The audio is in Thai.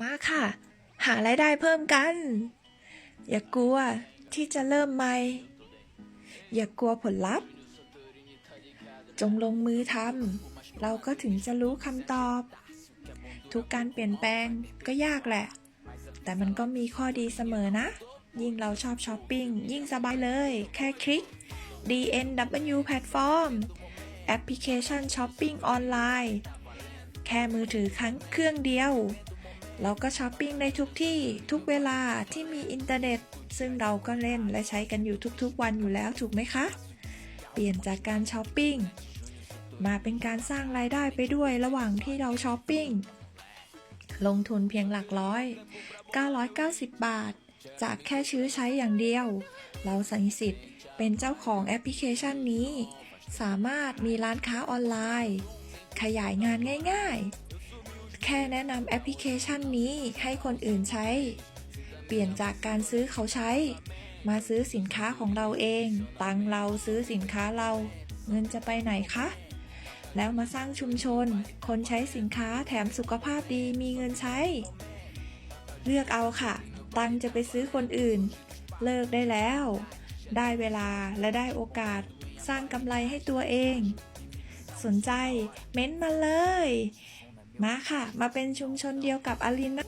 มาค่ะ หารายได้เพิ่มกัน อย่ากลัวที่จะเริ่มใหม่ อย่ากลัวผลลัพธ์ จงลงมือทำเราก็ถึงจะรู้คำตอบ ทุกการเปลี่ยนแปลงก็ยากแหละ แต่มันก็มีข้อดีเสมอนะ ยิ่งเราชอบช้อปปิ้ง ยิ่งสบายเลย แค่คลิก DNW Platform แอปพลิเคชันช้อปปิ้งออนไลน์ แค่มือถือครั้งเครื่องเดียว เราก็ช้อปปิ้งได้ทุกที่ทุกเวลาที่มีอินเทอร์เน็ต ซึ่งเราก็เล่นและใช้กันอยู่ทุกๆวันอยู่แล้วถูกไหมคะ เปลี่ยนจากการช้อปปิ้งมาเป็นการสร้างรายได้ไปด้วยระหว่างที่เราช้อปปิ้ง ลงทุนเพียงหลักร้อย 990 บาท จากแค่ชื้อใช้อย่างเดียว เราสัญสิทธิ์เป็นเจ้าของแอปพลิเคชันนี้ สามารถมีร้านค้าออนไลน์ ขยายงานง่ายๆ แค่แนะนำแอปพลิเคชันนี้ให้คนอื่นใช้ เปลี่ยนจากการซื้อเขาใช้ มาซื้อสินค้าของเราเอง ตังเราซื้อสินค้าเรา เงินจะไปไหนคะ แล้วมาสร้างชุมชน คนใช้สินค้าแถมสุขภาพดีมีเงินใช้ เลือกเอาค่ะ ตังจะไปซื้อคนอื่น เลิกได้แล้ว ได้เวลาและได้โอกาส สร้างกำไรให้ตัวเอง สนใจ เม้นต์มาเลย มาค่ะ มาเป็นชุมชนเดียวกับอลินนะ